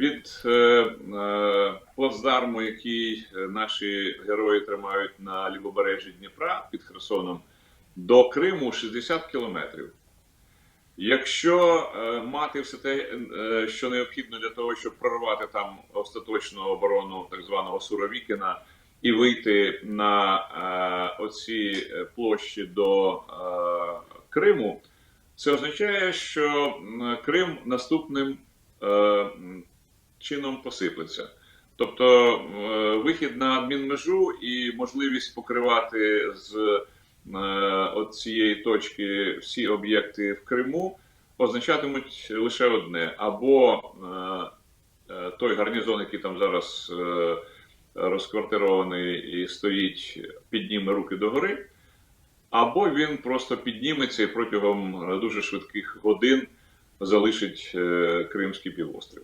від е, е, плацдарму, який е, наші герої тримають на лівобережжі Дніпра під Херсоном, до Криму 60 кілометрів. Якщо мати все те, що необхідно для того, щоб прорвати там остаточну оборону так званого Суровікіна і вийти на оці площі до Криму, це означає, що Крим наступним чином посиплеться. Тобто е, вихід на адмінмежу і можливість покривати з е, от цієї точки всі об'єкти в Криму означатимуть лише одне: або е, той гарнізон, який там зараз розквартирований і стоїть, підніме руки догори, або він просто підніметься і протягом дуже швидких годин залишить Кримський півострів.